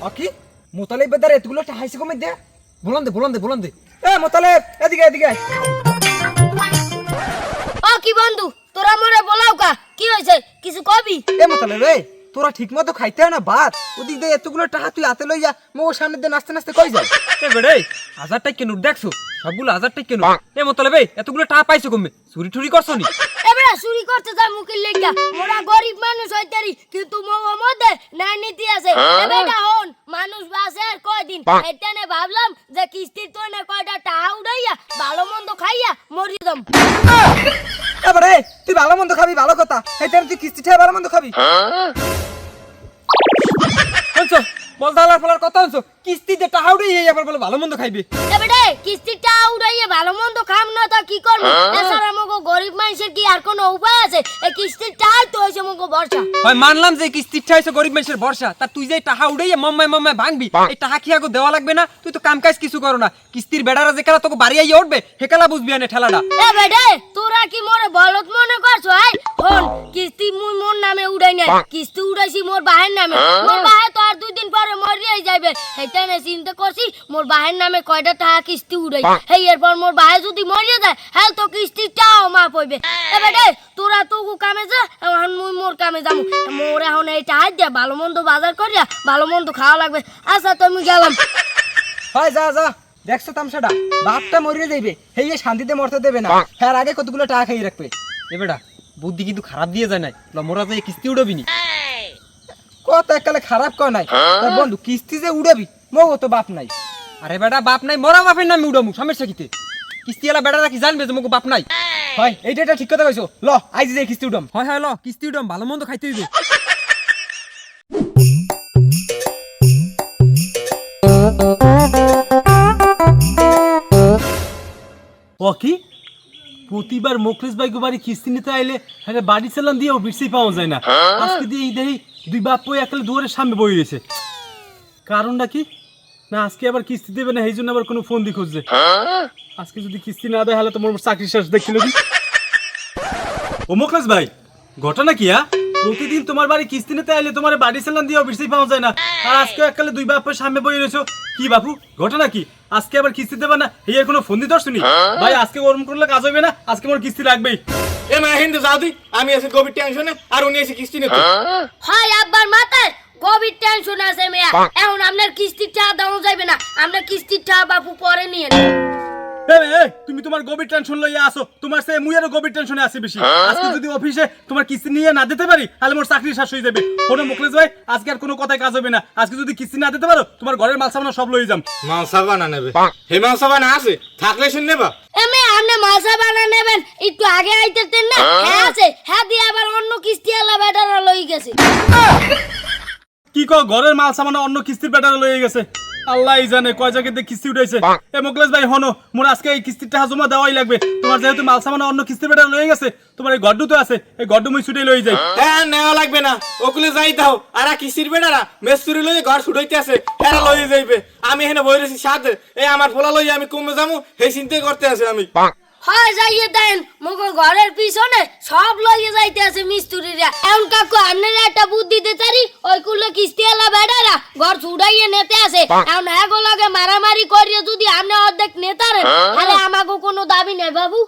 এবার এতগুলো টাহাইছে কমে দে বলন দে বলন দে। বলন দে এ মোতালে এদিকে এদিকে। ও কি বন্ধু তোরা মরে বলাও কা কি হয়েছে কিছু কবি? এ মোতালে রে তোরা ঠিক মতো খাইতে না ভাত। ওদিক দিয়ে এতগুলো টাকা তুই হাতে লই যা মো সামনে দিয়ে নাচতে নাচতে কই এ বেড়ে হাজার টাকা কেন দেখছ? সবগুলো হাজার টাকা কেন এ মতলবে এতগুলো টাকা পাইছো কমে চুরি টুরি করছ নি? এবারে চুরি করতে যা মুখের লেগা। মোরা গরিব মানুষ হইতারি কিন্তু মোর মধ্যে নাই নীতি আছে। এবারে হন মানুষ বাসে আর কয়দিন? এটানে ভাবলাম যে কিস্তির তো না কয়টা টাকা উড়াইয়া ভালো মন্দ খাইয়া মরি দম এবারে তুই ভালো মন্দ খাবি ভালো কথা। টাইম তুই কিস্তি ঠেয়ে ভালো মন্দ খাবি। শুনছো? বল দালার ফলার কথা শুনছো? টাকা উঠে আবার বলে ভালো মন্দ খাইবে। এবারে কিস্তির টাকা উড়াইয়া ভালো মন্দ খাম না তা কি করব? এছাড়া মগো গরিব মানুষের কি আর কোনো উপায় আছে? এই কিস্তির তো হইছে মগো ভরসা। হয় মানলাম যে কিস্তির চাইছো গরিব মানুষের ভরসা। তা তুই যে টাকা উড়াইয়া মাম্মায় মাম্মায় ভাঙবি এই টাকা কি আগে দেওয়া লাগবে না? তুই তো কাম কাজ কিছু করো না। কিস্তির বেড়ারা যে খেলা তোকে বাড়ি আইয়া উঠবে হেকালা বুঝবি আনে ঠেলাটা। এ বেডে তোরা কি মোরে বলত মনে করছ আই ফোন কিস্তি মুই মোর নামে উড়াই নাই। কিস্তি উড়াইছি মোর বাহের নামে। মোর বাহে তো আর দুই দিন পরে যাইবে হেটা নে চিন্তা করছি মোর বাহের নামে কয়টা টাকা কিস্তি উড়াই। হেই এরপর মোর বাহে যদি মরিয়া যায় হ্যাঁ তো কিস্তিটাও মাফ হইবে। এ বেডে তোরা তো কামে যা এখন মুই মোর কামে যামু মোর এখন এই টাকা দিয়া ভালো মন্দ বাজার করিয়া ভালো মন্দ খাওয়া লাগবে। আচ্ছা তো আমি গেলাম। হয় যা যা। দেখছ তামসাটা? বাপটা মরিয়ে যাইবে হেই এ শান্তিতে মরতে দেবে না। হ্যাঁ আগে কতগুলো টাকা খাইয়ে রাখবে। এ বেটা বুদ্ধি কিন্তু খারাপ দিয়ে যায় নাই। লমরা যে কিস্তি উড়বি নি কত এককালে খারাপ কয় নাই? তোর বন্ধু কিস্তি যে উড়াবি মগো তো বাপ নাই। আরে বেটা বাপ নাই মরা বাপের নামে উড়ামু সমস্যা কিতে কিস্তি এলা বেটারা কি জানবে যে মোকে বাপ নাই? হয় এইটা এটা ঠিক কথা কইছো। ল আইজ যে কিস্তি উঠাম হয় হয় ল কিস্তি উড়াম ভালো মন্দ খাইতে হইবে। ও কি? প্রতিবার মোখলেস ভাই বাড়ি কিস্তি নিতে আইলে হ্যাঁ বাড়ি চালান দিয়েও বিরসেই পাওয়া যায় না। আজকে দিয়ে এই দেখি দুই বাপ বই একালে দুয়ারের সামনে বই রয়েছে কারণটা কি? না আজকে আবার কিস্তি দেবে না এই জন্য আবার কোনো ফোন দি খুঁজছে। আজকে যদি কিস্তি না দেয় তাহলে তোমার চাকরি শেষ দেখছিল কি ও মোখলেস ভাই ঘটনা কি হ্যাঁ? প্রতিদিন তোমার বাড়ি কিস্তি নিতে আইলে তোমার বাড়ি চালান দিয়েও বিরসেই পাওয়া যায় না। আর আজকে এককালে দুই বাপের সামনে বই রয়েছো কি বাপু ঘটনা কি? আজকে আবার কিস্তি দেবা না এই আর কোনো ফোন দিতে শুনি ভাই আজকে ওরম করলে কাজ হবে না আজকে আমার কিস্তি লাগবেই। এ মা হিন্দু যাও তুই আমি আছি কোভিড টেনশনে আর উনি এসে কিস্তি নিতে। হয় আব্বার মাথায় কোভিড টেনশন আছে মেয়া। এখন আপনার কিস্তির টাকা দেওয়া যাইবে না। আপনার কিস্তির টাকা বাপু পরে নিয়ে তুমি তোমার গভীর টেনশন লইয়া আসো। তোমার সে মুই আরও গভীর টেনশনে আছি বেশি। আজকে যদি অফিসে তোমার কিস্তি নিয়ে না দিতে পারি তাহলে মোর চাকরি শেষ হয়ে যাবে। কোনো মুখলেশ ভাই আজকে আর কোনো কথায় কাজ হবে না। আজকে যদি কিস্তি না দিতে পারো তোমার ঘরের মাল সামনে সব লই যাম। মাংসা বানা নেবে হে মাংসা বানা আছে থাকলে শুন নেবা। এমে আপনি মাছা বানা নেবেন একটু আগে আইতেতেন না? হ্যাঁ? আছে। হ্যাঁ দিয়ে আবার অন্য কিস্তি আলা বেটারা লই গেছে। কি কো ঘরের মাল সামানে অন্য কিস্তির ব্যাটারা লই গেছে? আল্লাহ জানে কয় জায়গা দিয়ে কিস্তি উঠাইছে। এ মোকলেশ ভাই হনো মোর আজকে এই কিস্তিটা হাজমা জমা দেওয়াই লাগবে। তোমার যেহেতু মাল সামান অন্য কিস্তি বেটা লয়ে গেছে তোমার এই গড্ডু তো আছে এই গড্ডু মুই ছুটে লই যাই। হ্যাঁ নেওয়া লাগবে না। ওকলে যাই দাও। আর কিস্তির বেটারা মেস্তুরি লয়ে ঘর ছুটাইতে আছে এরা লয়ে যাইবে। আমি এখানে বই রয়েছি সাথে এই আমার ফোলা লয়ে আমি কমে যাব সেই চিন্তাই করতে আছে আমি। হয় যাইয়ে দেন মগো ঘরের পিছনে সব লইয়ে যাইতে আছে মিস্ত্রিরা। এমন কাকু আপনারা একটা বুদ্ধি দিতারি ওই কুলে কিস্তি আলা বেড়ারা ঘর ছুড়াইয়ে নেতে আছে। এমন এগো লগে মারামারি করিয়ে যদি আপনি অর্ধেক নেতারে তাহলে আমাকে কোনো দাবি নেই বাবু।